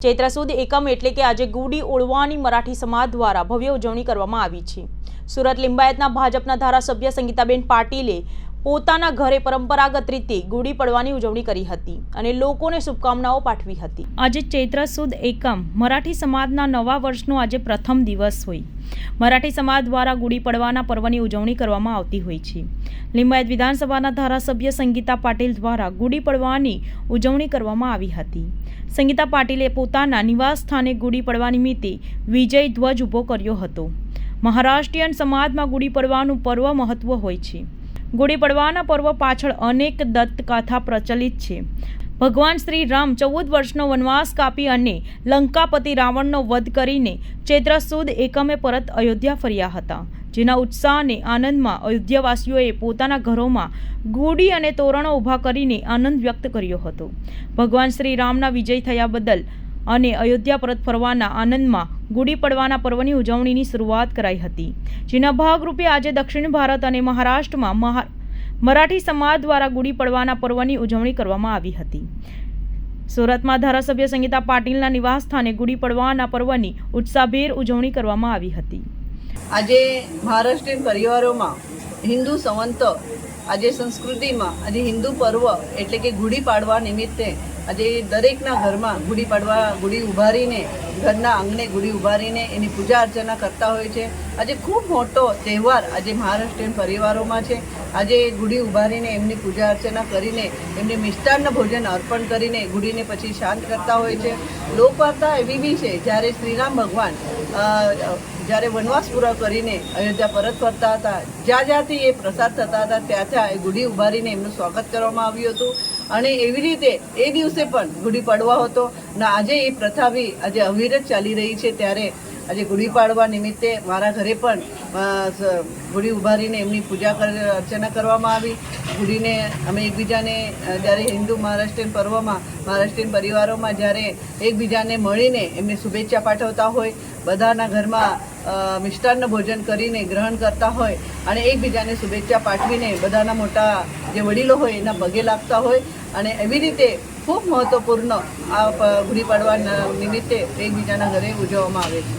ચૈત્ર સુદ એકમ એટલે કે આજે ગુડી ઓળવાની મરાઠી સમાજ દ્વારા ભવ્ય ઉજવણી કરવામાં આવી છે. સુરત લિંબાયતના ભાજપના ધારાસભ્ય સંગીતાબેન પાટીલે પોતાના ઘરે પરંપરાગત રીતે ગુડી પડવાની ઉજવણી કરી હતી અને લોકોને શુભકામનાઓ પાઠવી હતી. આજે ચૈત્ર સુદ એકમ, મરાઠી સમાજના નવા વર્ષનો આજે પ્રથમ દિવસ હોય. મરાઠી સમાજ દ્વારા ગુડી પડવાના પર્વની ઉજવણી કરવામાં આવતી હોય છે. લિંબાયત વિધાનસભાના ધારાસભ્ય સંગીતા પાટીલ દ્વારા ગુડી પડવાની ઉજવણી કરવામાં આવી હતી. સંગીતા પાટીલે પોતાના નિવાસ સ્થાને ગુડી પડવા નિમિત્તે વિજય ધ્વજ ઊભો કર્યો હતો. મહારાષ્ટ્રીયન સમાજમાં ગુડી પડવાનું પર્વ મહત્વ હોય છે. ગુડી પડવાના પર્વ પાછળ અનેક દત્તકથા પ્રચલિત છે. ભગવાન શ્રી રામ ચૌદ વર્ષનો વનવાસ કાપી અને લંકાપતિ રાવણનો વધ કરીને ચૈત્ર સુદ એકમે પરત અયોધ્યા ફર્યા હતા. જેના ઉત્સાહ અને આનંદમાં અયોધ્યાવાસીઓએ પોતાના ઘરોમાં ગુડી અને તોરણો ઊભા કરીને આનંદ વ્યક્ત કર્યો હતો. ભગવાન શ્રી રામના વિજય થયા બદલ અને અયોધ્યા પરત ફરવાના આનંદમાં ગુડી પડવાના પર્વની ઉજવણીની શરૂઆત કરાઈ હતી. જેના ભાગરૂપે આજે દક્ષિણ ભારત અને મહારાષ્ટ્રમાં મહા, મરાઠી સમાજ દ્વારા ગુડી પડવાના પર્વની ઉજવણી કરવામાં આવી હતી. સુરતમાં ધારાસભ્ય સંગીતા પાટીલના નિવાસ સ્થાને ગુડી પડવાના પર્વની ઉત્સાહભેર ઉજવણી કરવામાં આવી હતી. આજે મહારાષ્ટ્રીયન પરિવારોમાં હિન્દુ સંવંત આજે સંસ્કૃતિમાં આજે હિન્દુ પર્વ એટલે કે ગુડી પાડવા નિમિત્તે આજે દરેકના ઘરમાં ગુડી પાડવા, ગુડી ઉભારીને, ઘરના આંગણે ગુડી ઉભારીને એની પૂજા અર્ચના કરતા હોય છે. આજે ખૂબ મોટો તહેવાર આજે મહારાષ્ટ્રીયન પરિવારોમાં છે. આજે ગુડી ઉભારીને એમની પૂજા અર્ચના કરીને, એમને મિષ્ટાન્ન ભોજન અર્પણ કરીને ગુડીને પછી શાંત કરતા હોય છે. લોકવાર્તા એવી બી છે, જ્યારે શ્રીરામ ભગવાન જ્યારે વનવાસ પૂરા કરીને અયોધ્યા પરત ફરતા હતા, જ્યાં જ્યાંથી એ પ્રસાદ થતા હતા, ત્યાં ત્યાં એ ગુડી ઉભારીને એમનું સ્વાગત કરવામાં આવ્યું હતું. અને એવી રીતે એ દિવસે પણ ગુડી પડવા હતો. ને આજે એ પ્રથા બી આજે અવિરત ચાલી રહી છે. ત્યારે આજે ગુડી પાડવા નિમિત્તે મારા ઘરે પણ અ, ઉભારીને એમની પૂજા અર્ચના કરવામાં આવી. ગુડીને અમે એકબીજાને જ્યારે હિન્દુ મહારાષ્ટ્રીયન પર્વમાં મહારાષ્ટ્રીયન પરિવારોમાં જ્યારે એકબીજાને મળીને એમને શુભેચ્છા પાઠવતા હોય બધાના ઘરમાં મિષ્ટાન્ન ભોજન કરીને ગ્રહણ કરતા હોય અને એકબીજાને શુભેચ્છા પાઠવીને બધાના મોટા જે વડીલો હોય એના પગે લાગતા હોય અને એવી રીતે ખૂબ મહત્ત્વપૂર્ણ આ ગુડી પાડવા નિમિત્તે એકબીજાના ઘરે ઉજવવામાં આવે છે.